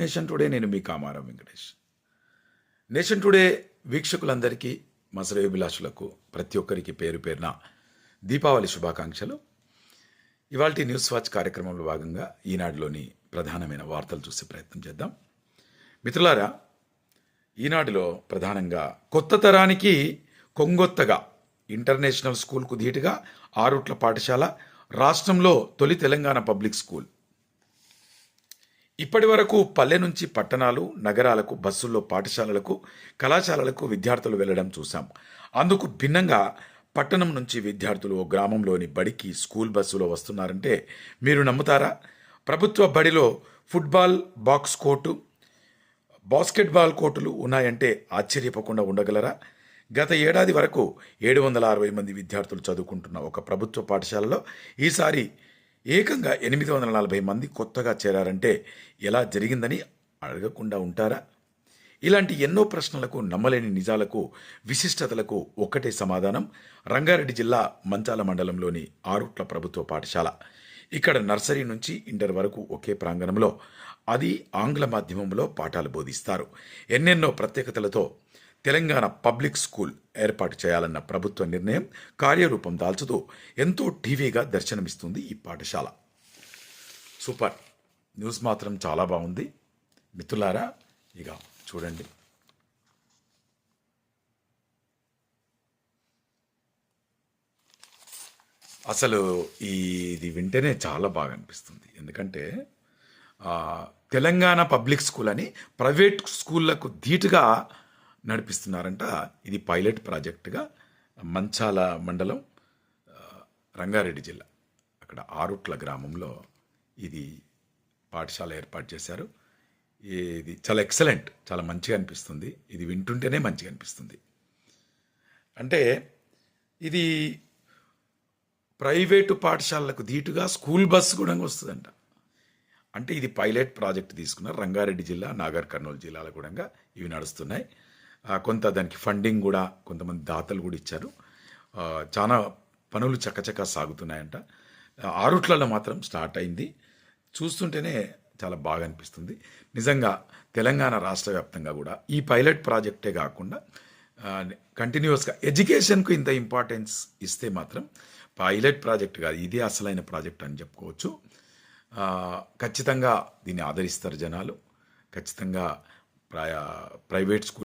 Nation today నేను మీ Kamaram Venkatesh. Nation today వీక్షకులందరికీ మా ప్రతి ఒక్కరికి పేరు పేరున దీపావళి శుభాకాంక్షలు. ఇవాళ న్యూస్ వాచ్ కార్యక్రమంలో భాగంగా ఈనాడులోని ప్రధానమైన వార్తలు చూసే ప్రయత్నం చేద్దాం. మిత్రులారా ఈనాడులో ప్రధానంగా కొత్త తరానికి కొంగొత్తగా ఇంటర్నేషనల్ స్కూల్కు ధీటుగా ఆరుట్ల పాఠశాల రాష్ట్రంలో తొలి తెలంగాణ పబ్లిక్ స్కూల్ ఇప్పటి వరకు పల్లె నుంచి పట్టణాలు నగరాలకు బస్సుల్లో పాఠశాలలకు కళాశాలలకు విద్యార్థులు వెళ్ళడం చూశాం. అందుకు భిన్నంగా పట్టణం నుంచి విద్యార్థులు ఓ గ్రామంలోని బడికి స్కూల్ బస్సులో వస్తున్నారంటే మీరు నమ్ముతారా? ప్రభుత్వ బడిలో ఫుట్బాల్ బాక్స్ కోర్టు బాస్కెట్బాల్ కోర్టులు ఉన్నాయంటే ఆశ్చర్యపోకుండా ఉండగలరా? గత ఏడాది వరకు ఏడు వందల అరవై మంది విద్యార్థులు చదువుకుంటున్న ఒక ప్రభుత్వ పాఠశాలలో ఈసారి ఏకంగా ఎనిమిది వందల నలభై మంది కొత్తగా చేరారంటే ఎలా జరిగిందని అడగకుండా ఉంటారా? ఇలాంటి ఎన్నో ప్రశ్నలకు నమ్మలేని నిజాలకు విశిష్టతలకు ఒక్కటే సమాధానం. రంగారెడ్డి జిల్లా మంచాల మండలంలోని ఆరుట్ల ప్రభుత్వ పాఠశాల. ఇక్కడ నర్సరీ నుంచి ఇంటర్ వరకు ఒకే ప్రాంగణంలో అది ఆంగ్ల మాధ్యమంలో పాఠాలు బోధిస్తారు. ఎన్నెన్నో ప్రత్యేకతలతో తెలంగాణ పబ్లిక్ స్కూల్ ఏర్పాటు చేయాలన్న ప్రభుత్వ నిర్ణయం కార్యరూపం దాల్చుతూ ఎంతో టీవీగా దర్శనమిస్తుంది ఈ పాఠశాల. సూపర్. న్యూస్ మాత్రం చాలా బాగుంది. మిత్రులారా ఇక చూడండి. అసలు ఇది వింటేనే చాలా బాగా అనిపిస్తుంది. ఎందుకంటే తెలంగాణ పబ్లిక్ స్కూల్ అని ప్రైవేట్ స్కూళ్ళకు ధీటుగా నడిపిస్తున్నారంట. ఇది పైలట్ ప్రాజెక్టుగా మంచాల మండలం రంగారెడ్డి జిల్లా. అక్కడ ఆరుట్ల గ్రామంలో ఇది పాఠశాల ఏర్పాటు చేశారు. ఇది చాలా ఎక్సలెంట్ చాలా మంచిగా అనిపిస్తుంది. ఇది వింటుంటేనే మంచిగా అనిపిస్తుంది. అంటే ఇది ప్రైవేటు పాఠశాలలకు ధీటుగా స్కూల్ బస్సు కూడా వస్తుందంట. అంటే ఇది పైలట్ ప్రాజెక్ట్ తీసుకున్నారు రంగారెడ్డి జిల్లా నాగర్ కర్నూలు జిల్లాలో కూడా ఇవి నడుస్తున్నాయి. కొంత దానికి ఫండింగ్ కూడా కొంతమంది దాతలు కూడా ఇచ్చారు. చాలా పనులు చక్కచక్క సాగుతున్నాయంట. ఆ, ఆరుట్లలో మాత్రం స్టార్ట్ అయింది. చూస్తుంటేనే చాలా బాగా అనిపిస్తుంది. నిజంగా తెలంగాణ రాష్ట్ర వ్యాప్తంగా కూడా ఈ పైలట్ ప్రాజెక్టే కాకుండా కంటిన్యూస్గా ఎడ్యుకేషన్కు ఇంత ఇంపార్టెన్స్ ఇస్తే మాత్రం పైలట్ ప్రాజెక్ట్ కాదు ఇది అసలైన ప్రాజెక్ట్ అని చెప్పుకోవచ్చు. ఖచ్చితంగా దీన్ని ఆదరిస్తారు జనాలు. ఖచ్చితంగా ప్రైవేట్ స్కూల్